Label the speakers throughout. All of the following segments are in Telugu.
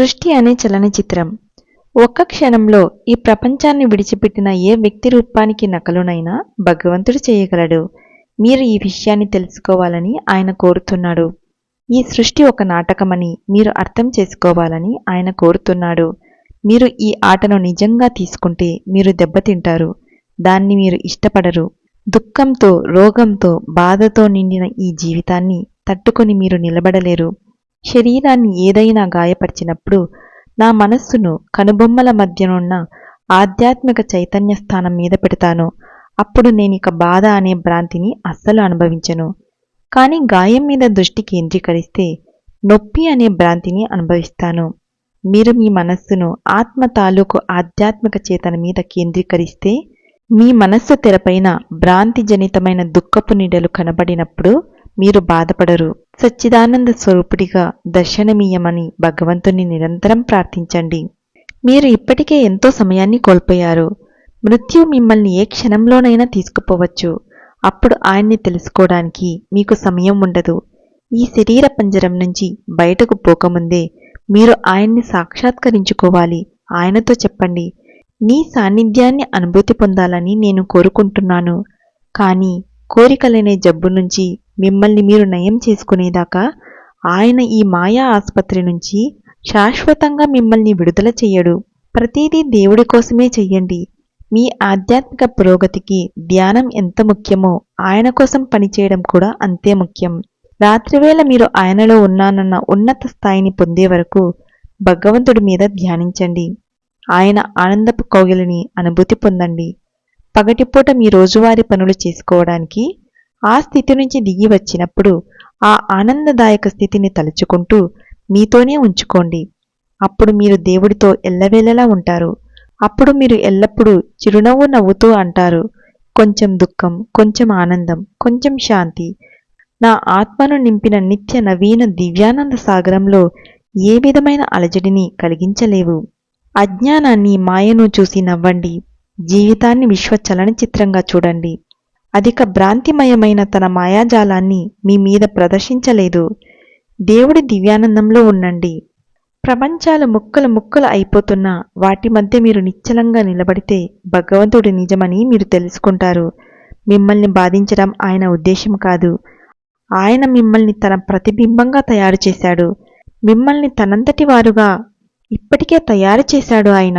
Speaker 1: సృష్టి అనే చలనచిత్రం. ఒక్క క్షణంలో ఈ ప్రపంచాన్ని విడిచిపెట్టిన ఏ వ్యక్తి రూపానికి నకలునైనా భగవంతుడు చేయగలడు. మీరు ఈ విషయాన్ని తెలుసుకోవాలని ఆయన కోరుతున్నాడు. ఈ సృష్టి ఒక నాటకమని మీరు అర్థం చేసుకోవాలని ఆయన కోరుతున్నాడు. మీరు ఈ ఆటను నిజంగా తీసుకుంటే మీరు దెబ్బతింటారు. దాన్ని మీరు ఇష్టపడరు. దుఃఖంతో రోగంతో బాధతో నిండిన ఈ జీవితాన్ని తట్టుకొని మీరు నిలబడలేరు. శరీరాన్ని ఏదైనా గాయపరిచినప్పుడు నా మనస్సును కనుబొమ్మల మధ్యనున్న ఆధ్యాత్మిక చైతన్య స్థానం మీద పెడతాను. అప్పుడు నేనిక బాధ అనే భ్రాంతిని అస్సలు అనుభవించను. కానీ గాయం మీద దృష్టి కేంద్రీకరిస్తే నొప్పి అనే భ్రాంతిని అనుభవిస్తాను. మీరు మీ మనస్సును ఆత్మ తాలూకు ఆధ్యాత్మిక చేతన మీద కేంద్రీకరిస్తే మీ మనస్సు తెరపైన భ్రాంతి జనితమైన దుఃఖపు నీడలు కనబడినప్పుడు మీరు బాధపడరు. సచ్చిదానంద స్వరూపుడిగా దర్శనమీయమని భగవంతుని నిరంతరం ప్రార్థించండి. మీరు ఇప్పటికే ఎంతో సమయాన్ని కోల్పోయారు. మృత్యు మిమ్మల్ని ఏ క్షణంలోనైనా తీసుకుపోవచ్చు. అప్పుడు ఆయన్ని తెలుసుకోవడానికి మీకు సమయం ఉండదు. ఈ శరీర పంజరం నుంచి బయటకు పోకముందే మీరు ఆయన్ని సాక్షాత్కరించుకోవాలి. ఆయనతో చెప్పండి. నీ సాన్నిధ్యాన్ని అనుభూతి పొందాలని నేను కోరుకుంటున్నాను. కానీ కోరికలనే జబ్బు నుంచి మిమ్మల్ని మీరు నయం చేసుకునేదాకా ఆయన ఈ మాయా ఆసుపత్రి నుంచి శాశ్వతంగా మిమ్మల్ని విడుదల చెయ్యడు ప్రతిదీ దేవుడి కోసమే చెయ్యండి. మీ ఆధ్యాత్మిక పురోగతికి ధ్యానం ఎంత ముఖ్యమో ఆయన కోసం పనిచేయడం కూడా అంతే ముఖ్యం. రాత్రివేళ మీరు ఆయనలో ఉన్నానన్న ఉన్నత స్థాయిని పొందే వరకు భగవంతుడి మీద ధ్యానించండి. ఆయన ఆనందపు కౌగిలిని అనుభూతి పొందండి. పగటిపూట మీ రోజువారీ పనులు చేసుకోవడానికి ఆ స్థితి నుంచి దిగి వచ్చినప్పుడు ఆ ఆనందదాయక స్థితిని తలుచుకుంటూ మీతోనే ఉంచుకోండి. అప్పుడు మీరు దేవుడితో ఎల్లవేళలా ఉంటారు. అప్పుడు మీరు ఎల్లప్పుడూ చిరునవ్వు నవ్వుతూ అంటారు. కొంచెం దుఃఖం కొంచెం ఆనందం కొంచెం శాంతి. నా ఆత్మను నింపిన నిత్య నవీన దివ్యానంద సాగరంలో ఏ విధమైన అలజడిని కలిగించలేవు. అజ్ఞానాన్ని మాయను చూసి నవ్వండి. జీవితాన్ని విశ్వ చలనచిత్రంగా చూడండి. అధిక భ్రాంతిమయమైన తన మాయాజాలాన్ని మీ మీద ప్రదర్శించలేదు. దేవుడి దివ్యానందంలో ఉండండి. ప్రపంచాలు ముక్కలు ముక్కలు అయిపోతున్నా వాటి మధ్య మీరు నిశ్చలంగా నిలబడితే భగవంతుడి నిజమని మీరు తెలుసుకుంటారు. మిమ్మల్ని బాధించడం ఆయన ఉద్దేశం కాదు. ఆయన మిమ్మల్ని తన ప్రతిబింబంగా తయారు చేశాడు. మిమ్మల్ని తనంతటి వారుగా ఇప్పటికే తయారు చేశాడు ఆయన.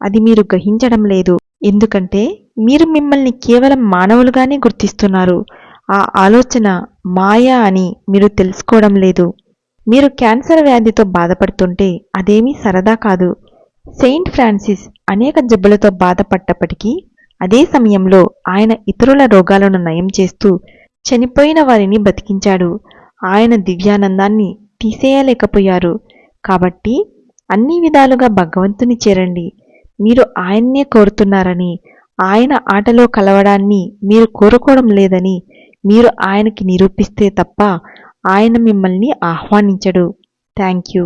Speaker 1: అది మీరు గ్రహించడం లేదు. ఎందుకంటే మీరు మిమ్మల్ని కేవలం మానవులుగానే గుర్తిస్తున్నారు. ఆ ఆలోచన మాయా అని మీరు తెలుసుకోవడం లేదు. మీరు క్యాన్సర్ వ్యాధితో బాధపడుతుంటే అదేమీ సరదా కాదు. సెయింట్ ఫ్రాన్సిస్ అనేక జబ్బులతో బాధపడ్డప్పటికీ అదే సమయంలో ఆయన ఇతరుల రోగాలను నయం చేస్తూ చనిపోయిన వారిని బతికించాడు. ఆయన దివ్యానందాన్ని తీసేయలేకపోయారు. కాబట్టి అన్ని విధాలుగా భగవంతుని చేరండి. మీరు ఆయన్నే కోరుతున్నారని ఆయన ఆటలో కలవడాన్ని మీరు కోరుకోవడం లేదని మీరు ఆయనకి నిరూపిస్తే తప్ప ఆయన మిమ్మల్ని ఆహ్వానించడు. Thank you.